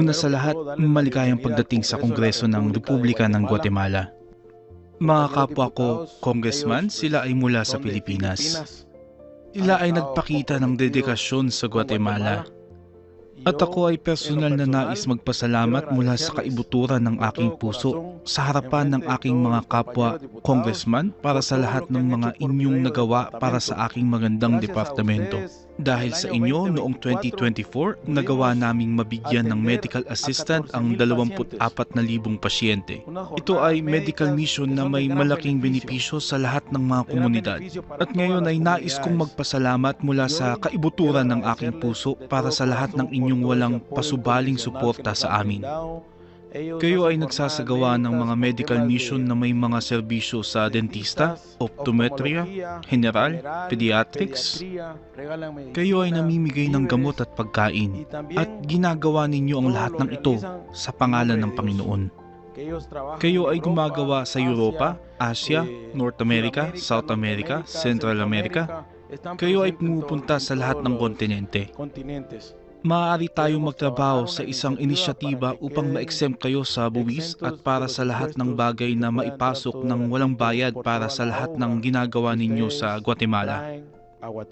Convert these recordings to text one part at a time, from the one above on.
Una sa lahat, maligayang pagdating sa Kongreso ng Republika ng Guatemala. Mga kapwa ko, congressman, sila ay mula sa Pilipinas. Sila ay nagpakita ng dedikasyon sa Guatemala. At ako ay personal na nais magpasalamat mula sa kaibuturan ng aking puso sa harapan ng aking mga kapwa congressman para sa lahat ng mga inyong nagawa para sa aking magandang departamento. Dahil sa inyo, noong 2024, nagawa naming mabigyan ng medical assistant ang 24,000 pasyente. Ito ay medical mission na may malaking benepisyo sa lahat ng mga komunidad. At ngayon ay nais kong magpasalamat mula sa kaibuturan ng aking puso para sa lahat ng inyong walang pasubaling suporta sa amin. Kayo ay nagsasagawa ng mga medical mission na may mga serbisyo sa dentista, optometria, general, pediatrics. Kayo ay namimigay ng gamot at pagkain at ginagawa ninyo ang lahat ng ito sa pangalan ng Panginoon. Kayo ay gumagawa sa Europa, Asia, North America, South America, Central America. Kayo ay pumupunta sa lahat ng kontinente. Maaari tayong magtrabaho sa isang inisyatiba upang ma-exempt kayo sa buwis at para sa lahat ng bagay na maipasok ng walang bayad para sa lahat ng ginagawa ninyo sa Guatemala.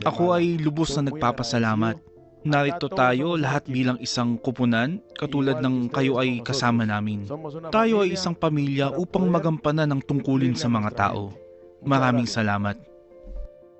Ako ay lubos na nagpapasalamat. Narito tayo lahat bilang isang kupunan, katulad ng kayo ay kasama namin. Tayo ay isang pamilya upang magampanan ng tungkulin sa mga tao. Maraming salamat.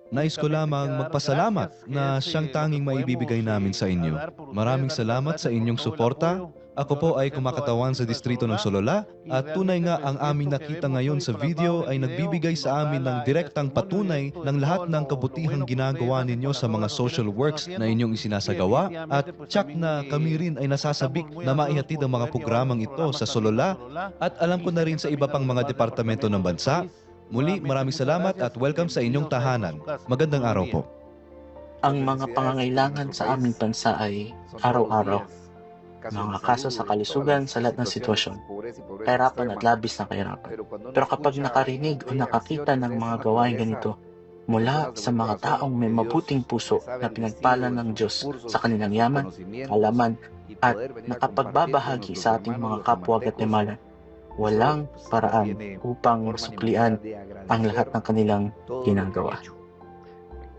Nais ko lamang magpasalamat na siyang tanging maibibigay namin sa inyo. Maraming salamat sa inyong suporta. Ako po ay kumakatawan sa distrito ng Solola at tunay nga ang aming nakita ngayon sa video ay nagbibigay sa amin ng direktang patunay ng lahat ng kabutihang ginagawa ninyo sa mga social works na inyong isinasagawa at tsak na kami rin ay nasasabik na maihatid ang mga programang ito sa Solola at alam ko na rin sa iba pang mga departamento ng bansa Muli, maraming salamat at welcome sa inyong tahanan. Magandang araw po. Ang mga pangangailangan sa aming bansa ay araw-araw. Mga kaso sa kalusugan sa lahat ng sitwasyon. Kahirapan at labis na kahirapan. Pero kapag nakarinig o nakakita ng mga gawain ganito, mula sa mga taong may mabuting puso na pinagpala ng Diyos sa kanilang yaman, alaman, at nakapagbabahagi sa ating mga kapwa Guatemala, walang paraan upang masuklian ang lahat ng kanilang ginagawa.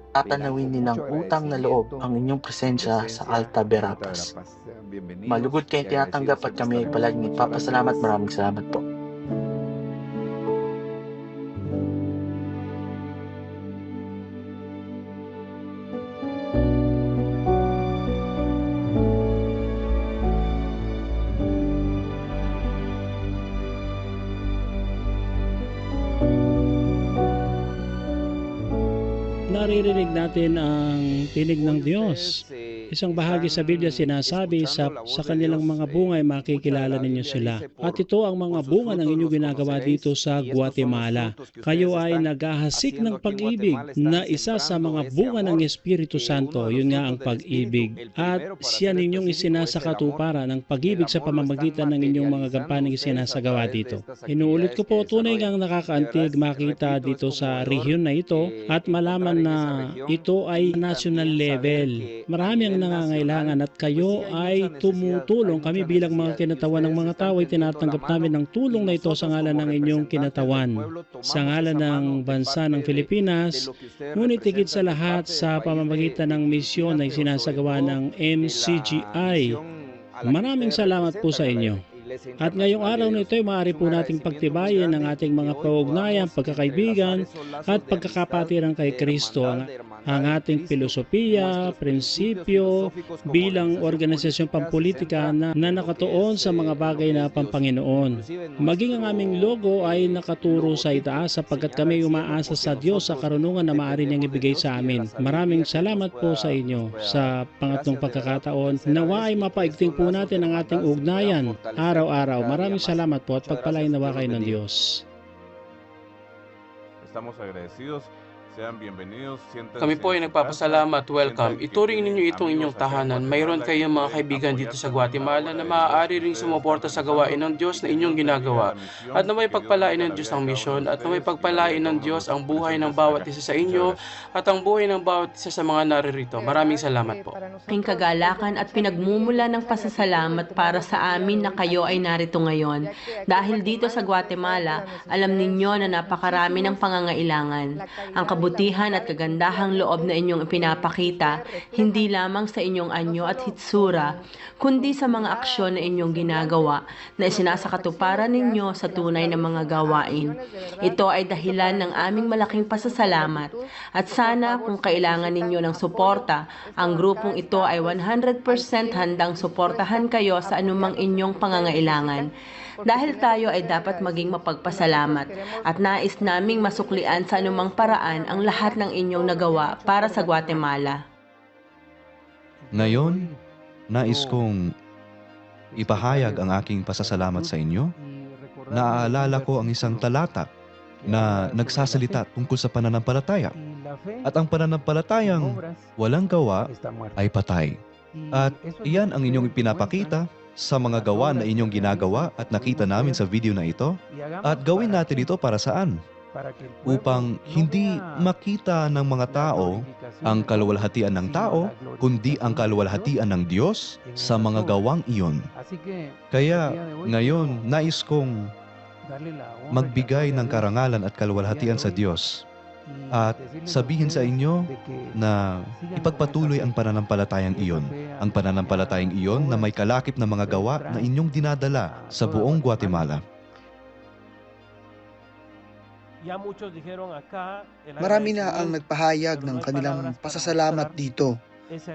Tatanawin nilang utang na loob ang inyong presensya sa Alta Verapaz. Malugod kayo tinatanggap at kami ay palaging nagpapasalamat. Maraming salamat po. Naririnig natin ang tinig ng Diyos. Isang bahagi sa Biblia sinasabi sa, sa kanilang mga bunga ay makikilala ninyo sila. At ito ang mga bunga ng inyong ginagawa dito sa Guatemala. Kayo ay naghahasik ng pag-ibig na isa sa mga bunga ng Espiritu Santo. Yun nga ang pag-ibig. At siya ninyong isinasakatuparan ng pag-ibig sa pamamagitan ng inyong mga gampaning isinasagawa dito. Inuulit ko po, tunay ngang nakakaantig makita dito sa rehiyon na ito at malaman na ito ay national level. Marami ang nangangailangan at kayo ay tumutulong. Kami bilang mga kinatawan ng mga tao ay tinatanggap namin ng tulong na ito sa ngalan ng inyong kinatawan. Sa ngalan ng bansa ng Pilipinas, ngunit higit sa lahat sa pamamagitan ng misyon na sinasagawa ng MCGI. Maraming salamat po sa inyo. At ngayong araw na ito ay maaari po nating pagtibayin ang ating mga kaugnayan, pagkakaibigan at pagkakapatiran kay Kristo. Ang, ang ating filosofiya, prinsipyo bilang organisasyon pampolitika na, na nakatuon sa mga bagay na pampanginoon. Maging ang aming logo ay nakaturo sa itaas sapagkat kami umaasa sa Diyos sa karunungan na maaari niyang ibigay sa amin. Maraming salamat po sa inyo sa pangatlong pagkakataon. Nawa ay mapaigting po natin ang ating ugnayan araw-araw. Maraming salamat po at pagpalain nawa kayo ng Diyos. Estamos agradecidos Kami po ay nagpapasalamat, welcome. Ituring ninyo itong inyong tahanan. Mayroon kayong mga kaibigan dito sa Guatemala na maaari ring sumuporta sa gawain ng Diyos na inyong ginagawa. At naway pagpalain ng Diyos ang misyon at naway pagpalain ng Diyos ang buhay ng bawat isa sa inyo at ang buhay ng bawat isa sa mga naririto. Maraming salamat po. aking kagalakan at pinagmumula ng pasasalamat para sa amin na kayo ay narito ngayon. Dahil dito sa Guatemala, alam ninyo na napakarami ng pangangailangan. Ang kabutihan at kagandahang loob na inyong ipinapakita, hindi lamang sa inyong anyo at hitsura, kundi sa mga aksyon na inyong ginagawa na isinasakatuparan ninyo sa tunay na mga gawain. Ito ay dahilan ng aming malaking pasasalamat at sana kung kailangan ninyo ng suporta, ang grupong ito ay 100% handang suportahan kayo sa anumang inyong pangangailangan. Dahil tayo ay dapat maging mapagpasalamat at nais naming masuklian sa anumang paraan ang lahat ng inyong nagawa para sa Guatemala. Ngayon, nais kong ipahayag ang aking pasasalamat sa inyo. Naaalala ko ang isang talata na nagsasalita tungkol sa pananampalataya. At ang pananampalatayang walang gawa ay patay. At iyan ang inyong ipinapakita sa mga gawa na inyong ginagawa at nakita namin sa video na ito. At gawin natin ito para saan? Upang hindi makita ng mga tao ang kaluwalhatian ng tao, kundi ang kaluwalhatian ng Diyos sa mga gawang iyon. Kaya ngayon, nais kong magbigay ng karangalan at kaluwalhatian sa Diyos at sabihin sa inyo na ipagpatuloy ang pananampalatayang iyon. Ang pananampalatayang iyon na may kalakip na mga gawa na inyong dinadala sa buong Guatemala. Marami na ang nagpahayag ng kanilang pasasalamat dito,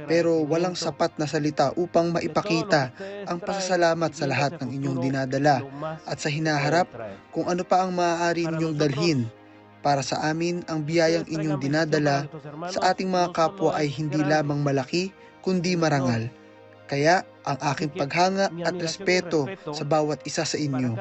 pero walang sapat na salita upang maipakita ang pasasalamat sa lahat ng inyong dinadala at sa hinaharap kung ano pa ang maaari ninyong dalhin. Para sa amin, ang biyayang inyong dinadala sa ating mga kapwa ay hindi lamang malaki, kundi marangal. Kaya ang aking paghanga at respeto sa bawat isa sa inyo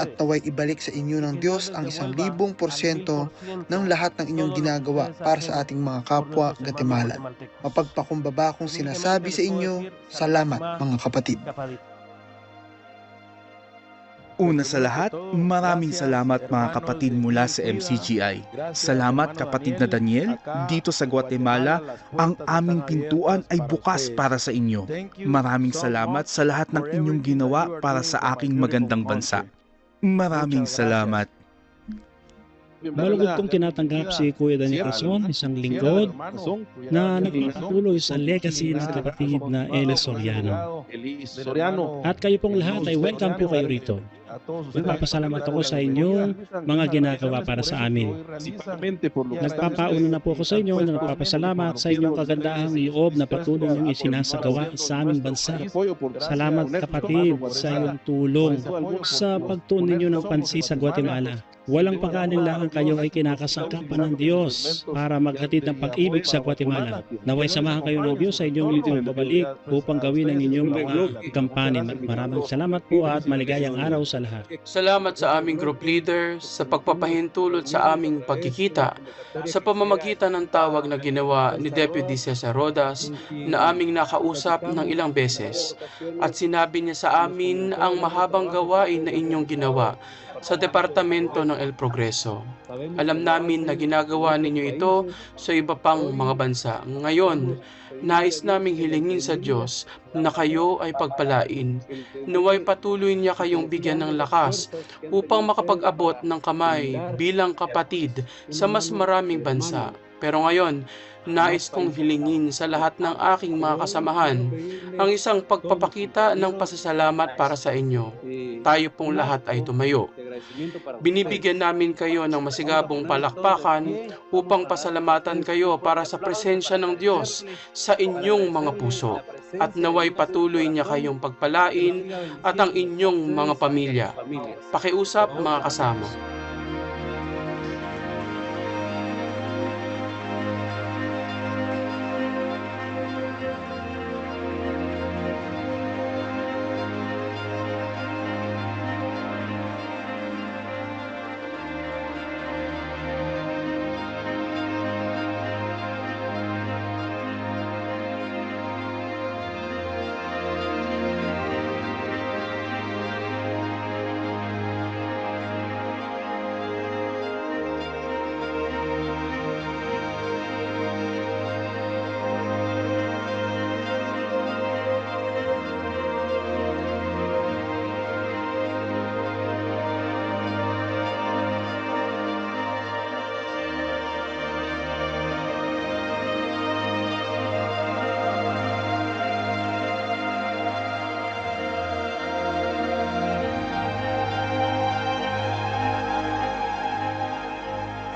at naway ibalik sa inyo ng Diyos ang isang libong porsyento ng lahat ng inyong ginagawa para sa ating mga kapwa Guatemala. Mapagpakumbaba kong sinasabi sa inyo, salamat mga kapatid. Una sa lahat, maraming salamat mga kapatid mula sa MCGI. Salamat kapatid na Daniel, dito sa Guatemala, ang aming pintuan ay bukas para sa inyo. Maraming salamat sa lahat ng inyong ginawa para sa aking magandang bansa. Maraming salamat. Malugod kong tinatanggap si Kuya Daniel Quezon, isang lingkod na nagpapatuloy sa legacy ng kapatid na Eli Soriano. At kayo pong lahat ay welcome po kayo rito. Magpapasalamat ako sa inyong mga ginagawa para sa amin. Nagpapauna na po ako sa inyo na nagpapasalamat sa inyong kagandahang loob na patuloy niyong isinasagawa sa aming bansa. Salamat kapatid sa iyong tulong sa pagtuon ninyo ng pansi sa Guatemala. Walang pag-aalinlangan kayo ay kinakasangkapan ng Diyos para maghatid ng pag-ibig sa Guatemala. Naway samahan kayo Diyos sa inyong litong babalik upang gawin ang inyong mga kampanin. Maraming salamat po at maligayang araw sa lahat. Salamat sa aming group leader sa pagpapahintulot sa aming pagkikita sa pamamagitan ng tawag na ginawa ni Deputy Cesar Rodas na aming nakausap ng ilang beses at sinabi niya sa amin ang mahabang gawain na inyong ginawa sa Departamento ng El Progreso. Alam namin na ginagawa ninyo ito sa iba pang mga bansa. Ngayon, nais naming hilingin sa Diyos na kayo ay pagpalain. Naway patuloy niya kayong bigyan ng lakas upang makapag-abot ng kamay bilang kapatid sa mas maraming bansa. Pero ngayon, nais kong hilingin sa lahat ng aking mga kasamahan ang isang pagpapakita ng pasasalamat para sa inyo. Tayo pong lahat ay tumayo. Binibigyan namin kayo ng masigabong palakpakan upang pasalamatan kayo para sa presensya ng Diyos sa inyong mga puso. At naway patuloy niya kayong pagpalain at ang inyong mga pamilya. Pakiusap mga kasama.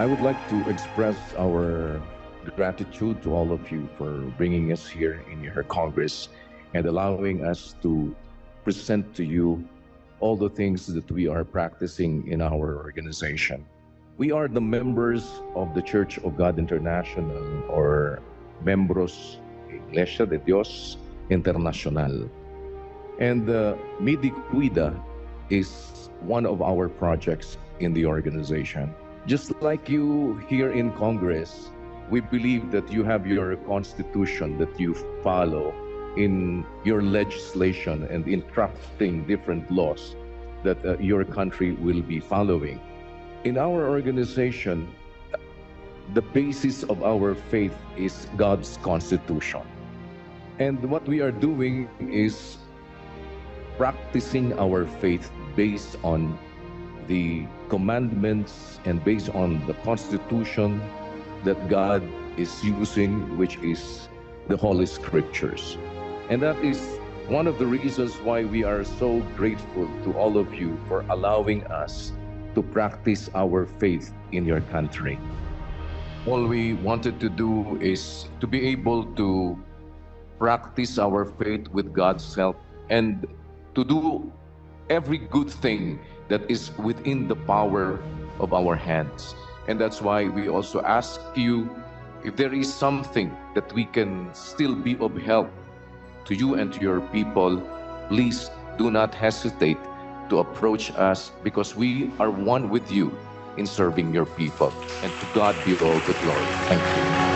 I would like to express our gratitude to all of you for bringing us here in your Congress and allowing us to present to you all the things that we are practicing in our organization. We are the members of the Church of God International or Membros Iglesia de Dios Internacional. And uh, Midi Cuida is one of our projects in the organization. Just like you here in Congress, we believe that you have your constitution that you follow in your legislation and in crafting different laws that uh, your country will be following. In our organization, the basis of our faith is God's constitution. And what we are doing is practicing our faith based on the commandments and based on the constitution that God is using, which is the Holy Scriptures. And that is one of the reasons why we are so grateful to all of you for allowing us to practice our faith in your country. All we wanted to do is to be able to practice our faith with God's help and to do every good thing that is within the power of our hands. And that's why we also ask you if there is something that we can still be of help to you and to your people, please do not hesitate to approach us because we are one with you in serving your people. And to God be all the glory. Thank you.